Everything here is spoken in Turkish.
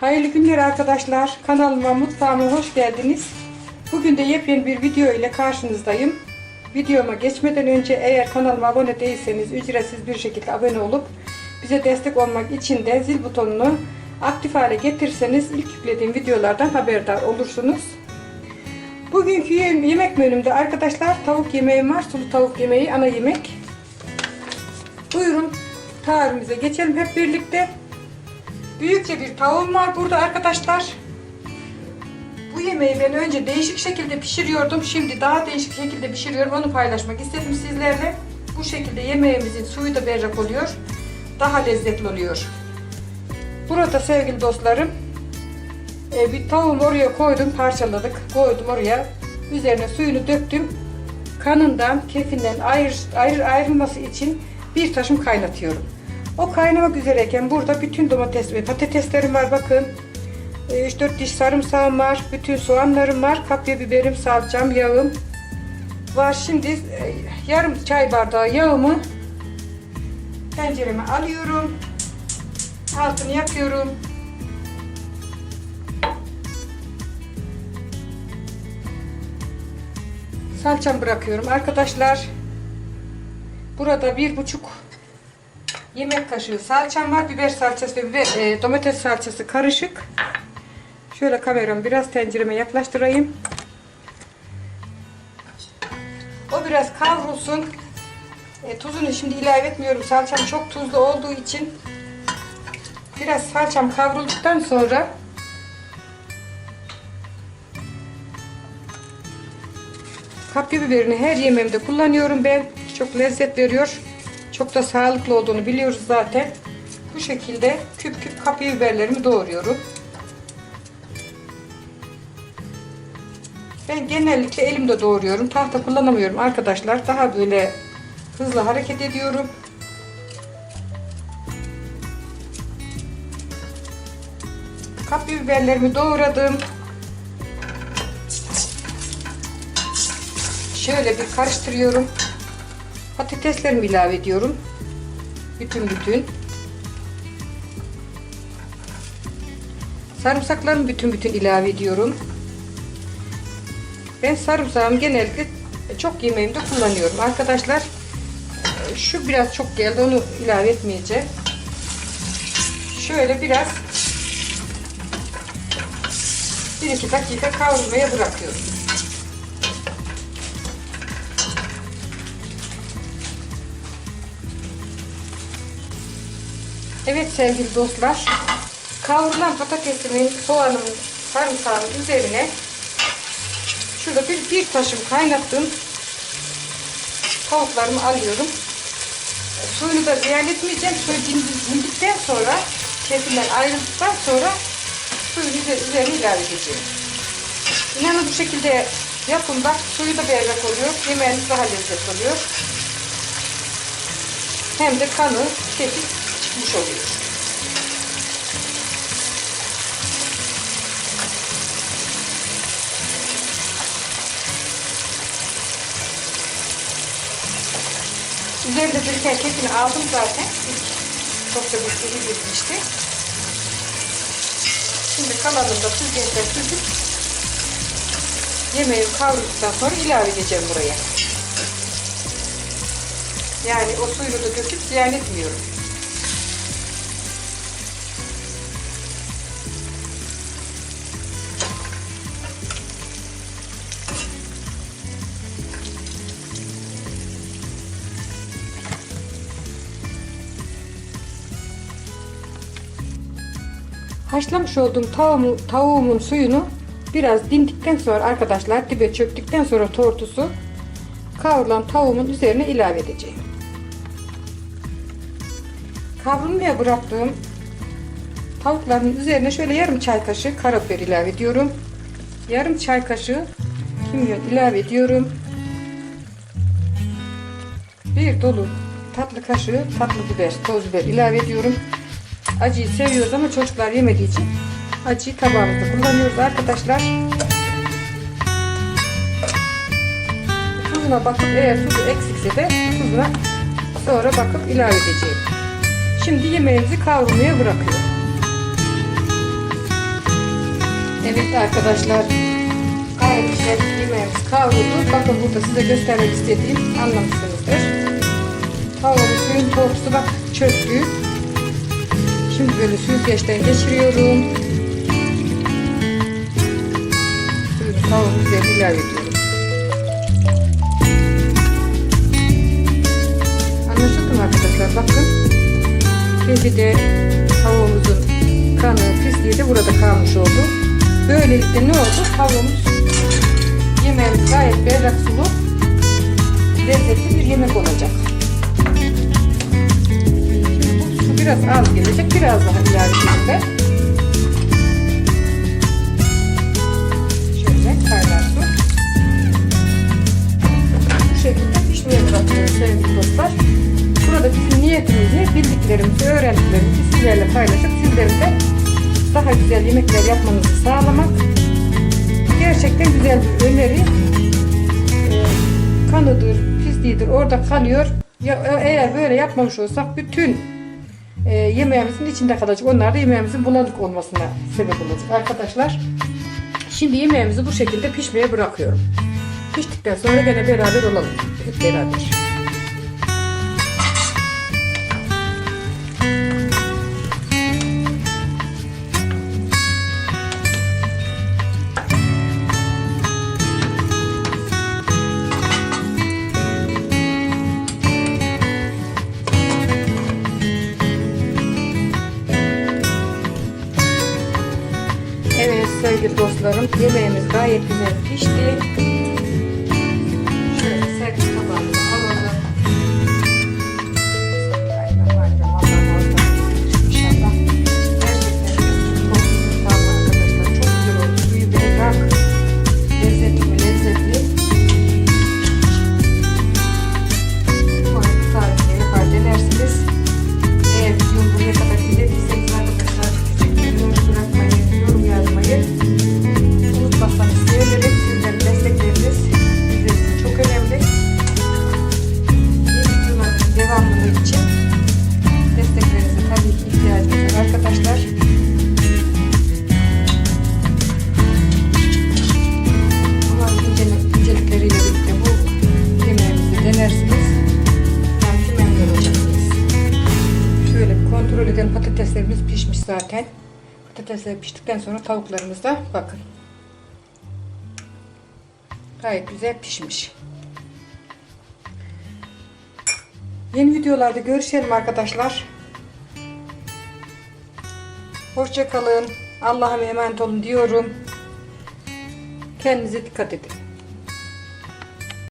Hayırlı günler arkadaşlar. Kanalıma, mutfağıma hoş geldiniz. Bugün de yepyeni bir video ile karşınızdayım. Videoma geçmeden önce eğer kanalıma abone değilseniz ücretsiz bir şekilde abone olup bize destek olmak için de zil butonunu aktif hale getirirseniz ilk yüklediğim videolardan haberdar olursunuz. Bugünkü yem- yemek menümde arkadaşlar tavuk yemeğim var. Sulu tavuk yemeği ana yemek. Buyurun tarifimize geçelim hep birlikte. Büyükçe bir tavuğum var burada arkadaşlar. Bu yemeği ben önce değişik şekilde pişiriyordum. Şimdi daha değişik şekilde pişiriyorum. Onu paylaşmak istedim sizlerle. Bu şekilde yemeğimizin suyu da berrak oluyor. Daha lezzetli oluyor. Burada sevgili dostlarım e, bir tavuğumu oraya koydum parçaladık. Koydum oraya. Üzerine suyunu döktüm. Kanından, kefinden ayrı, ayrı, ayrılması için bir taşım kaynatıyorum. O kaynamak üzereyken burada bütün domates ve patateslerim var bakın. 3-4 diş sarımsağım var. Bütün soğanlarım var. Kapya biberim, salçam, yağım var. Şimdi e, yarım çay bardağı yağımı tencereme alıyorum. Altını yakıyorum. Salçam bırakıyorum arkadaşlar. Burada bir buçuk yemek kaşığı salçam var. Biber salçası ve biber, e, domates salçası karışık. Şöyle kameramı biraz tencereme yaklaştırayım. O biraz kavrulsun. E, tuzunu şimdi ilave etmiyorum. Salçam çok tuzlu olduğu için biraz salçam kavrulduktan sonra kapya biberini her yemeğimde kullanıyorum ben. Çok lezzet veriyor. Çok da sağlıklı olduğunu biliyoruz zaten. Bu şekilde küp küp kapya biberlerimi doğruyorum. Ben genellikle elimde doğruyorum. Tahta kullanamıyorum arkadaşlar. Daha böyle hızlı hareket ediyorum. Kapya biberlerimi doğradım. Şöyle bir karıştırıyorum. Patateslerimi ilave ediyorum. Bütün bütün. Sarımsaklarımı bütün bütün ilave ediyorum. Ben sarımsağımı genellikle çok yemeğimde kullanıyorum. Arkadaşlar şu biraz çok geldi onu ilave etmeyeceğim. Şöyle biraz 1-2 dakika kavrulmaya bırakıyorum. Evet sevgili dostlar. Kavrulan patatesimin, soğanımın, sarımsağımın üzerine şurada bir, bir taşım kaynattığım tavuklarımı alıyorum. Suyunu da ziyan etmeyeceğim. Suyu dindi- dindikten sonra kefinden ayrıldıktan sonra suyunu üze- üzerine ilave edeceğim. İnanın bu şekilde yapın bak suyu da berrak oluyor. Yemeğiniz daha lezzetli oluyor. Hem de kanı, kefik çıkmış oluyor. Üzerinde biriken kekini aldım zaten. Çok da bir seri girmişti. Şimdi kalanını da süzgeçten süzüp yemeği kavrulduktan sonra ilave edeceğim buraya. Yani o suyunu da döküp ziyan etmiyorum. Haşlamış olduğum tavuğumu, tavuğumun suyunu biraz dindikten sonra arkadaşlar dibe çöktükten sonra tortusu kavrulan tavuğumun üzerine ilave edeceğim. Kavrulmaya bıraktığım tavukların üzerine şöyle yarım çay kaşığı karabiber ilave ediyorum. Yarım çay kaşığı kimyon ilave ediyorum. Bir dolu tatlı kaşığı tatlı biber, toz biber ilave ediyorum. Acıyı seviyoruz ama çocuklar yemediği için acıyı tabağımızda kullanıyoruz arkadaşlar. Tuzuna bakıp eğer tuzu eksikse de tuzuna sonra bakıp ilave edeceğim. Şimdi yemeğimizi kavrulmaya bırakıyorum. Evet arkadaşlar. Gayet güzel yemeğimiz kavruldu. Bakın burada size göstermek istediğim anlamışsınızdır. Tavuğun suyun tortusu bak çöktü. Şimdi böyle süzgeçten geçiriyorum. Suyunu tavuğun üzerine ilave ediyorum. Anlaşıldı mı arkadaşlar? Bakın. Şimdi de tavuğumuzun kanı, pisliği de burada kalmış oldu. Böylelikle ne oldu? Tavuğumuz yemeğimiz gayet berrak sulu, lezzetli bir yemek olacak. Biraz az gelecek. Biraz daha ben. Şöyle kaynar su. Bu şekilde pişmeye bırakıyoruz sevgili dostlar. Burada bizim niyetimiz ne? Bildiklerimizi, öğrendiklerimizi sizlerle paylaşıp sizlerin de daha güzel yemekler yapmanızı sağlamak. Gerçekten güzel bir öneri. Ee, kanıdır, pisliğidir orada kalıyor. Ya, eğer böyle yapmamış olsak bütün e, yemeğimizin içinde kalacak. Onlar da yemeğimizin bulanık olmasına sebep olacak arkadaşlar. Şimdi yemeğimizi bu şekilde pişmeye bırakıyorum. Piştikten sonra gene beraber olalım. Hep beraber. Sevgili dostlarım yemeğimiz gayet güzel pişti. Zaten. Patatesler piştikten sonra tavuklarımız da bakın. Gayet güzel pişmiş. Yeni videolarda görüşelim arkadaşlar. Hoşçakalın. Allah'a emanet olun diyorum. Kendinize dikkat edin.